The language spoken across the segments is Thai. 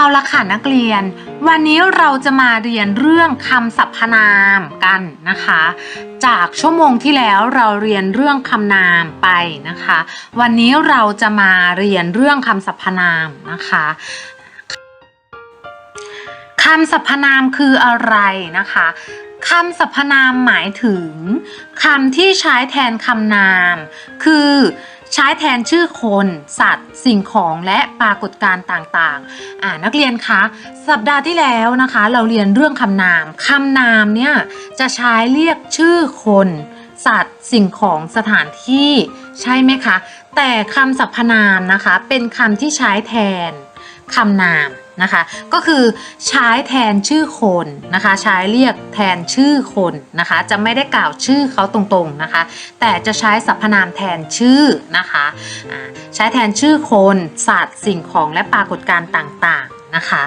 เอาละค่ะนักเรียน วันนี้เราจะมาเรียนเรื่องคำสรรพนามกันนะคะ จากชั่วโมงที่แล้วเราเรียนเรื่องคำนามไปนะคะ วันนี้เราจะมาเรียนเรื่องคำสรรพนามนะคะคำสรรพนามคืออะไรนะคะคำสรรพนามหมายถึงคำที่ใช้แทนคำนาม คือ ใช้แทนชื่อคน สัตว์ สิ่งของและปรากฏการณ์ต่างๆ อ่านักเรียนคะสัปดาห์ที่แล้วนะคะ เราเรียนเรื่องคำนามคำนามเนี่ยจะใช้เรียกชื่อคน สัตว์ สิ่งของสถานที่ ใช่ไหมคะ แต่คำสรรพนามนะคะ เป็นคำที่ใช้แทนคำนาม นะคะ ก็คือใช้แทนชื่อคนนะคะ ใช้เรียกแทนชื่อคนนะคะ จะไม่ได้กล่าวชื่อเขาตรงๆนะคะ แต่จะใช้สรรพนามแทนชื่อนะคะใช้แทนชื่อคน สัตว์ สิ่งของและปรากฏการณ์ต่างๆนะคะ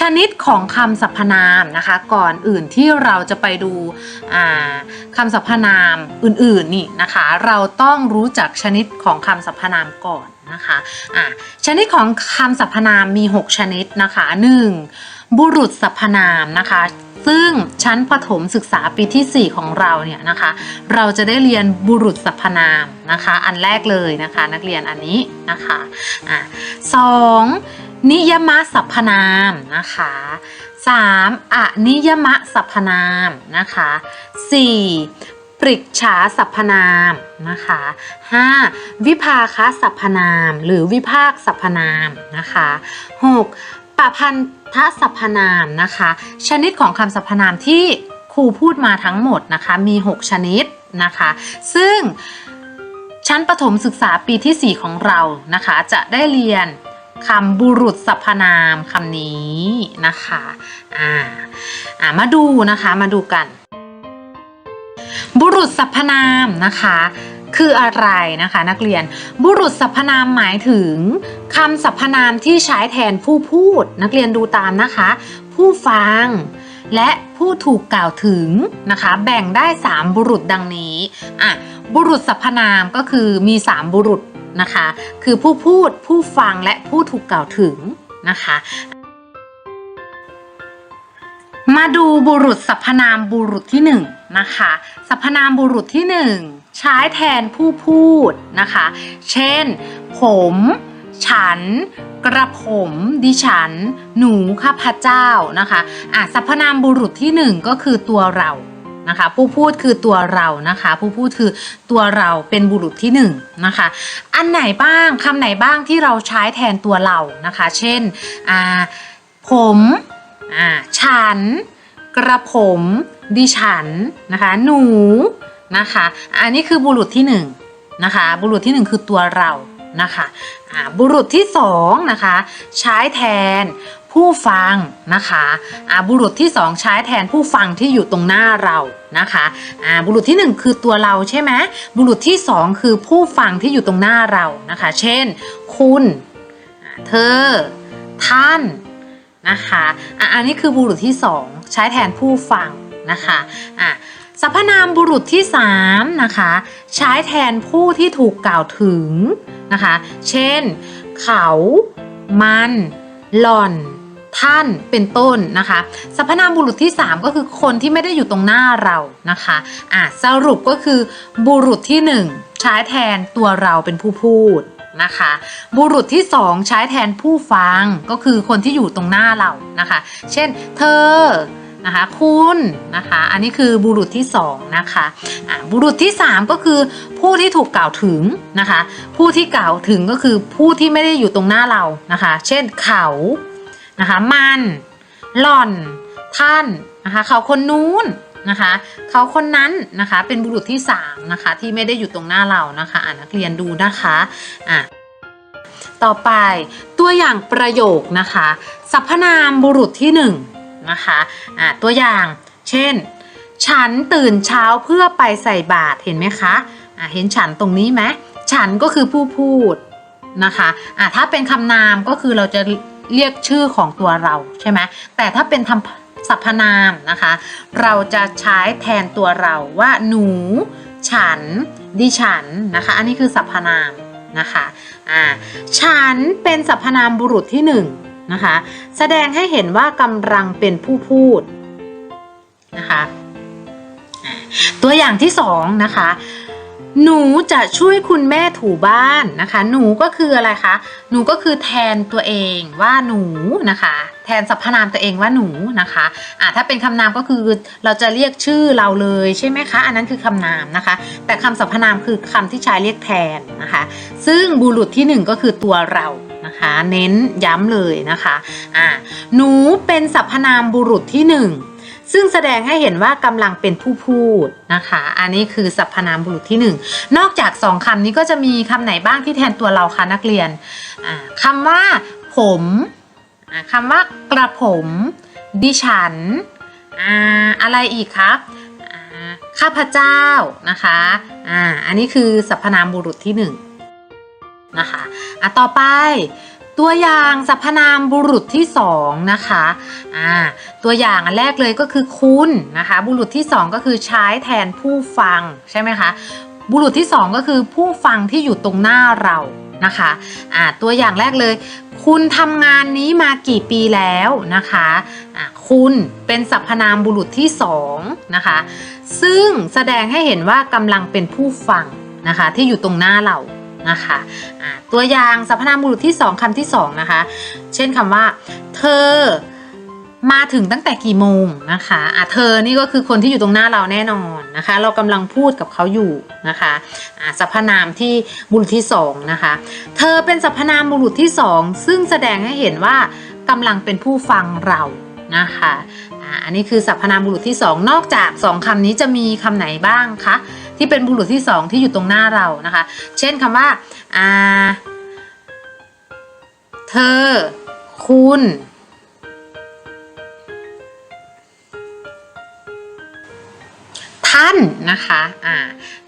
ชนิดของคำสรรพนามนะคะ ก่อนอื่นที่เราจะไปดูคำสรรพนามอื่นๆนี่นะคะ เราต้องรู้จักชนิดของคำสรรพนามก่อนนะคะอ่าชนิดของคำสรรพนามมี 6 ชนิดนะคะ 1. บุรุษสรรพนามนะคะ ซึ่งชั้นประถมศึกษาปีที่ 4 ของเราเนี่ยนะคะ เราจะได้เรียนบุรุษสรรพนามนะคะ อันแรกเลยนะคะ นักเรียนอันนี้นะคะอะสอง นิยมสรรพนามนะคะ 3. อนิยมสรรพนามนะคะ 4. ปริกฉาสรรพนามนะคะ 5. วิภาคสรรพนาม หรือวิภาคสรรพนามนะคะ 6. ปะพันธสรรพนามนะคะ ชนิดของคำสรรพนามที่ครูพูดมาทั้งหมดนะคะมี 6 ชนิดนะคะ ซึ่งชั้นประถมศึกษาปีที่ 4 ของเรานะคะ จะได้เรียน คำบุรุษสรรพนามคำนี้นะคะอ่าอ่ามาดูนะคะมาดูกัน บุรุษสรรพนามนะคะคืออะไรนะคะนักเรียนบุรุษสรรพนามหมายถึงคำสรรพนามที่ใช้แทนผู้พูด นักเรียนดูตามนะคะ ผู้ฟัง และผู้ถูกกล่าวถึงนะคะ แบ่งได้ 3 บุรุษดังนี้อะบุรุษสรรพนามก็คือมี 3 บุรุษ นะคะ คือผู้พูดผู้ฟังและผู้ถูกกล่าวถึงนะคะ มาดูบุรุษสรรพนามบุรุษที่หนึ่งนะคะสรรพนามบุรุษที่หนึ่งใช้แทนผู้พูดนะคะ เช่น ผม ฉันกระผมดิฉัน หนูข้าพเจ้านะคะอะสรรพนามบุรุษที่หนึ่งก็คือตัวเรา นะคะ ผู้พูดคือตัวเรานะคะ ผู้พูดคือตัวเราเป็นบุรุษที่หนึ่งนะคะ อันไหนบ้างคำไหนบ้างที่เราใช้แทนตัวเรานะคะ เช่นผมฉัน กระผม ดิฉันนะคะ หนูนะคะ อันนี้คือบุรุษที่หนึ่งนะคะ บุรุษที่หนึ่งคือตัวเรานะคะบุรุษที่สองนะคะใช้แทน ผู้ฟังนะคะอ่าบุรุษที่สองใช้แทนผู้ฟังที่อยู่ตรงหน้าเรานะคะอ่าบุรุษที่หนึ่งคือตัวเราใช่ไหมบุรุษที่สองคือผู้ฟังที่อยู่ตรงหน้าเรานะคะ เช่น คุณ เธอ ท่านนะคะอะอันนี้คือบุรุษที่สองใช้แทนผู้ฟังนะคะอะสรรพนามบุรุษที่สามนะคะใช้แทนผู้ที่ถูกกล่าวถึงนะคะ เช่น เขา มัน หล่อน ท่านเป็นต้นนะคะสรรพนามบุรุษที่ 3 ก็คือคนที่ไม่ได้อยู่ตรงหน้าเรานะคะอะสรุปก็คือบุรุษที่ 1 ใช้แทนตัวเราเป็นผู้พูดนะคะบุรุษที่ 2 ใช้แทนผู้ฟังก็คือคนที่อยู่ตรงหน้าเรานะคะ เช่น เธอนะคะคุณนะคะอันนี้คือบุรุษที่2นะคะะบุรุษที่ 3 ก็คือผู้ที่ถูกกล่าวถึงนะคะ ผู้ที่กล่าวถึงก็คือผู้ที่ไม่ได้อยู่ตรงหน้าเรานะคะ เช่นเขา นะคะ มันหล่อน ท่านนะคะ เขาคนนู้นนะคะ เขาคนนั้นนะคะ เป็นบุรุษที่3นะคะ ที่ไม่ได้อยู่ตรงหน้าเรานะคะอ่านนักเรียนดูนะคะอะต่อไปตัวอย่างประโยคนะคะ สรรพนามบุรุษที่1นะคะอะตัวอย่างเช่น ฉันตื่นเช้าเพื่อไปใส่บาตรเห็นไหมคะอะเห็นฉันตรงนี้ไหมฉันก็คือผู้พูดนะคะอะถ้าเป็นคำนามก็คือเราจะ เรียกชื่อของตัวเราใช่ไหมแต่ถ้าเป็นทำสรรพนามนะคะ เราจะใช้แทนตัวเราว่าหนู ฉัน ดิฉันนะคะ อันนี้คือสรรพนามนะคะอ่าฉันเป็นสรรพนามบุรุษที่หนึ่งนะคะ แสดงให้เห็นว่ากำลังเป็นผู้พูดนะคะตัวอย่างที่สองนะคะ หนูจะช่วยคุณแม่ถูบ้านนะคะ หนูก็คืออะไรคะ หนูก็คือแทนตัวเองว่าหนูนะคะ แทนสรรพนามตัวเองว่าหนูนะคะอ่าถ้าเป็นคำนามก็คือเราจะเรียกชื่อเราเลยใช่ไหมคะ อันนั้นคือคำนามนะคะ แต่คำสรรพนามคือคำที่ใช้เรียกแทนนะคะ ซึ่งบุรุษที่หนึ่งก็คือตัวเรานะคะเน้นย้ำเลยนะคะอ่าหนูเป็นสรรพนามบุรุษที่หนึ่ง ซึ่งแสดงให้เห็นว่ากำลังเป็นผู้พูดนะคะ อันนี้คือสรรพนามบุรุษที่หนึ่งนอกจากสองคำนี้ก็จะมีคำไหนบ้างที่แทนตัวเราคะนักเรียนคำว่า ผมคำว่ากระผม ดิฉันอะไรอีกครับข้าพเจ้านะคะอ่าอันนี้คือสรรพนามบุรุษที่หนึ่งนะคะอะต่อไป ตัวอย่างสรรพนามบุรุษที่สองนะคะอ่าตัวอย่างอันแรกเลยก็คือคุณนะคะ บุรุษที่สองก็คือใช้แทนผู้ฟังใช่ไหมคะ บุรุษที่สองก็คือผู้ฟังที่อยู่ตรงหน้าเรานะคะอ่าตัวอย่างแรกเลย คุณทำงานนี้มากี่ปีแล้วนะคะอ่าคุณเป็นสรรพนามบุรุษที่สองนะคะ ซึ่งแสดงให้เห็นว่ากำลังเป็นผู้ฟังนะคะที่อยู่ตรงหน้าเรา นะคะอ่าตัวอย่างสรรพนามบุรุษที่สองคำที่สองนะคะ เช่นคำว่า เธอมาถึงตั้งแต่กี่โมงนะคะอะเธอนี่ก็คือคนที่อยู่ตรงหน้าเราแน่นอนนะคะ เรากำลังพูดกับเขาอยู่นะคะอะสรรพนามที่บุรุษที่สองนะคะ เธอเป็นสรรพนามบุรุษที่สองซึ่งแสดงให้เห็นว่ากำลังเป็นผู้ฟังเรานะคะอะอันนี้คือสรรพนามบุรุษที่สองนอกจากสองคำนี้จะมีคำไหนบ้างคะ ที่เป็นบุรุษที่สองที่อยู่ตรงหน้าเรานะคะ เช่นคำว่าอ่าเธอ คุณ ท่านนะคะอ่า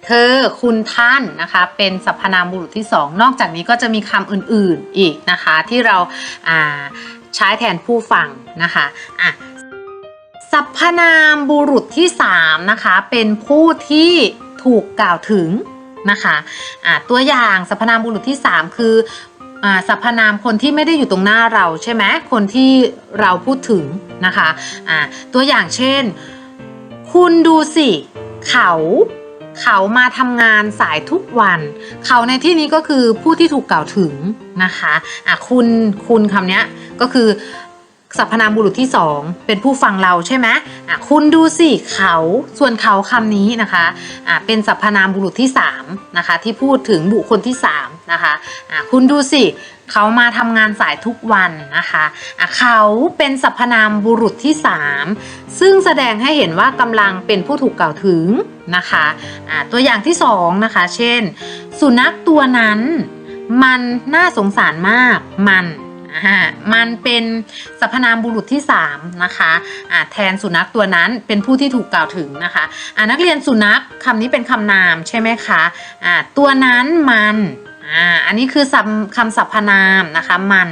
เธอคุณท่านนะคะเป็นสรรพนามบุรุษที่สองนอกจากนี้ก็จะมีคำอื่นๆอีกนะคะที่เราอ่าใช้แทนผู้ฟังนะคะอะสรรพนามบุรุษที่สามนะคะเป็นผู้ที่ ถูกกล่าวถึงนะคะะตัวอย่างสรรพนามบุรุษที่สามคืออ่าสรรพนามคนที่ไม่ได้อยู่ตรงหน้าเราใช่ไหมคนที่เราพูดถึงนะคะอ่าตัวอย่างเช่น คุณดูสิ เขาเขามาทำงานสายทุกวัน เขาในที่นี้ก็คือผู้ที่ถูกกล่าวถึงนะคะอะคุณคุณคำนี้ก็คือ สรรพนามบุรุษที่สองเป็นผู้ฟังเราใช่ไหมอะคุณดูสิเขาส่วนเขาคำนี้นะคะอะเป็นสรรพนามบุรุษที่สามนะคะที่พูดถึงบุคคลที่สามนะคะอะคุณดูสิเขามาทำงานสายทุกวันนะคะะเขาเป็นสรรพนามบุรุษที่สามซึ่งแสดงให้เห็นว่ากำลังเป็นผู้ถูกกล่าวถึงนะคะะตัวอย่างที่สองนะคะ เช่น สุนัขตัวนั้น มันน่าสงสารมาก มัน อ่ามันเป็นสรรพนามบุรุษที่ 3 นะคะอ่าแทนสุนัขตัวนั้นเป็นผู้ที่ถูกกล่าวถึงนะคะอ่านักเรียนสุนัขคำนี้เป็นคำนามใช่ไหมคะอ่าตัวนั้นมันอ่าอันนี้คือคำสรรพนามนะคะมัน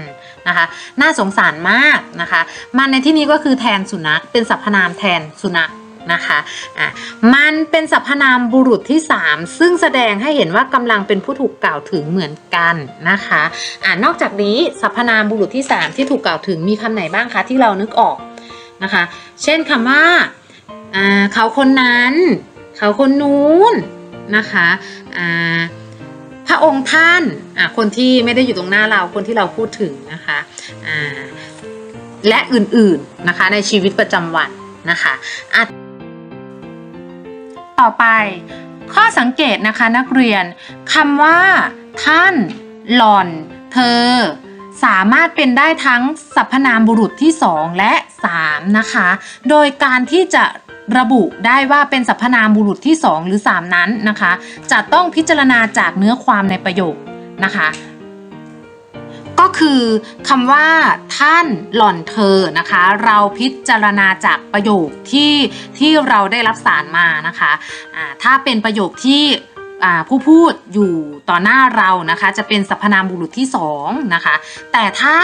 นะคะน่าสงสารมากนะคะ มันในที่นี้ก็คือแทนสุนัขเป็นสรรพนามแทนสุนัข นะคะอะมันเป็นสรรพนามบุรุษที่ 3 ซึ่งแสดงให้เห็นว่ากำลังเป็นผู้ถูกกล่าวถึงเหมือนกันนะคะอ่านอกจากนี้สรรพนามบุรุษที่ 3 ที่ถูกกล่าวถึงมีคำไหนบ้างคะที่เรานึกออกนะคะ เช่นคำว่าอ่าเขาคนนั้น เขาคนนู้นนะคะอ่าพระองค์ท่านอะคนที่ไม่ได้อยู่ตรงหน้าเราคนที่เราพูดถึงนะคะอ่าและอื่นๆนะคะในชีวิตประจำวันนะคะอะ ต่อไป ข้อสังเกตนะคะนักเรียนคำว่า ท่าน หล่อน เธอ สามารถเป็นได้ทั้งสรรพนามบุรุษที่ 2 และ 3 นะคะ โดยการที่จะระบุได้ว่าเป็นสรรพนามบุรุษที่ 2 หรือ 3 นั้นนะคะ จะต้องพิจารณาจากเนื้อความในประโยคนะคะ ก็คือคำว่าท่านหล่อนเธอนะคะ เราพิจารณาจากประโยคที่ที่เราได้รับสารมานะคะอ่าถ้าเป็นประโยคที่ผู้พูดอยู่ต่อหน้าเรานะคะ จะเป็นสรรพนามบุรุษที่สองนะคะ แต่ถ้า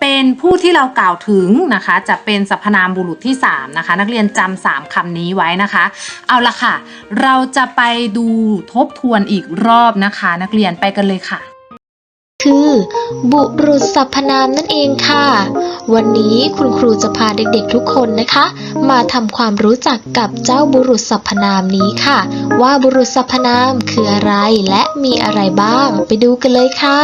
เป็นผู้ที่เรากล่าวถึงนะคะ จะเป็นสรรพนามบุรุษที่3นะคะ นักเรียนจำสามคำนี้ไว้นะคะ เอาละค่ะ เราจะไปดูทบทวนอีกรอบนะคะ นักเรียนไปกันเลยค่ะ คือ บุรุษสรรพนามนั่นเองค่ะ วันนี้คุณครูจะพาเด็กๆทุกคนนะคะ มาทำความรู้จักกับเจ้าบุรุษสรรพนามนี้ค่ะ ว่าบุรุษสรรพนามคืออะไรและมีอะไรบ้าง ไปดูกันเลยค่ะ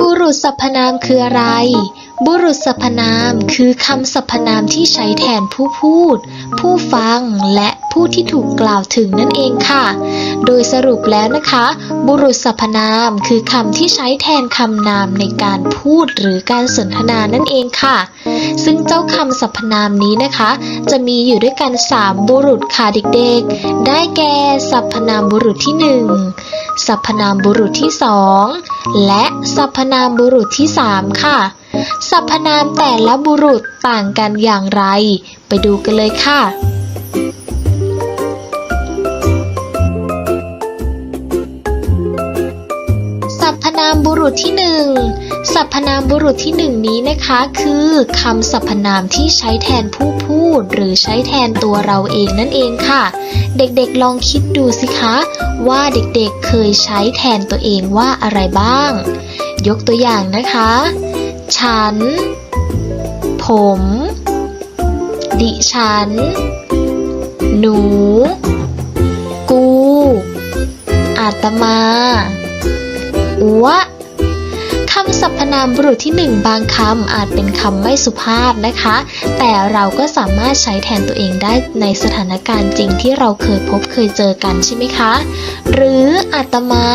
บุรุษสรรพนามคืออะไร บุรุษสรรพนามคือคำสรรพนามที่ใช้แทนผู้พูด ผู้ฟังและผู้ที่ถูกกล่าวถึงนั่นเองค่ะ โดยสรุปแล้วนะคะ บุรุษสรรพนามคือคำที่ใช้แทนคำนามในการพูดหรือการสนทนานั่นเองค่ะ ซึ่งเจ้าคำสรรพนามนี้นะคะ จะมีอยู่ด้วยกัน 3 บุรุษค่ะเด็กๆ ได้แก่สรรพนามบุรุษที่ 1สรรพนามบุรุษที่ 2 และสรรพนามบุรุษที่ 3 ค่ะสรรพนามแต่ละบุรุษต่างกันอย่างไร ไปดูกันเลยค่ะ สรรพนามบุรุษที่หนึ่งสรรพนามบุรุษที่หนึ่งนี้นะคะคือคำสรรพนามที่ใช้แทนผู้พูด หรือใช้แทนตัวเราเองนั่นเองค่ะ เด็กๆลองคิดดูสิคะ ว่าเด็กๆเคยใช้แทนตัวเองว่าอะไรบ้าง ยกตัวอย่างนะคะ ฉัน ผม ดิฉัน หนู กู อาตมาอัวคำสรรพนามบุรุษที่หนึ่งบางคำอาจเป็นคำไม่สุภาพนะคะ แต่เราก็สามารถใช้แทนตัวเองได้ในสถานการณ์จริงที่เราเคยพบเคยเจอกันใช่ไหมคะ หรืออาตมา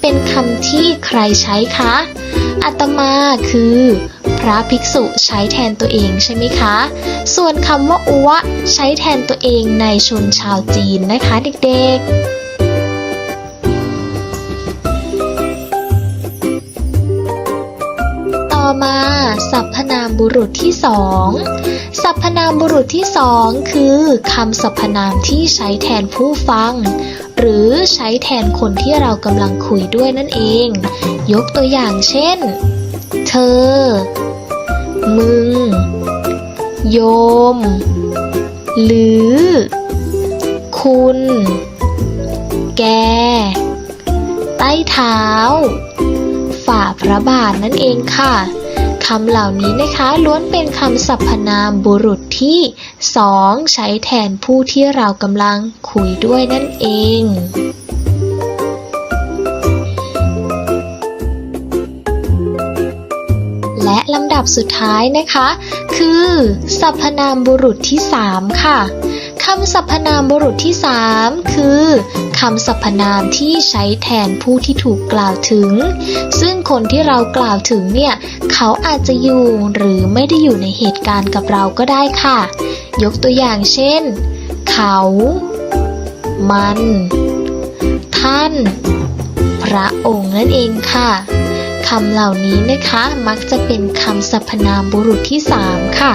เป็นคำที่ใครใช้คะอาตมาคือ ระภิกษุใช้แทนตัวเองใช่ไหมคะ ส่วนคำว่าอัวใช้แทนตัวเองในชนชาวจีนนะคะเด็กๆต่อมาสรรพนามบุรุษที่สองสรรพนามบุรุษที่สองคือคำสรรพนามที่ใช้แทนผู้ฟัง หรือใช้แทนคนที่เรากำลังคุยด้วยนั่นเอง ยกตัวอย่างเช่น เธอ มึง โยม หรือ คุณ แก ใต้เท้า ฝ่าพระบาทนั่นเองค่ะคำเหล่านี้นะคะล้วนเป็นคำสรรพนามบุรุษที่สองใช้แทนผู้ที่เรากำลังคุยด้วยนั่นเอง ลำดับสุดท้ายนะคะ คือ สรรพนามบุรุษที่ 3 ค่ะคำสรรพนามบุรุษที่ 3 คือคำสรรพนามที่ใช้แทนผู้ที่ถูกกล่าวถึง ซึ่งคนที่เรากล่าวถึงเนี่ย เขาอาจจะอยู่หรือไม่ได้อยู่ในเหตุการณ์กับเราก็ได้ค่ะ ยกตัวอย่างเช่น เขา มัน ท่าน พระองค์นั่นเองค่ะ คำเหล่านี้นะคะ มักจะเป็นคำสรรพนามบุรุษที่ 3 ค่ะ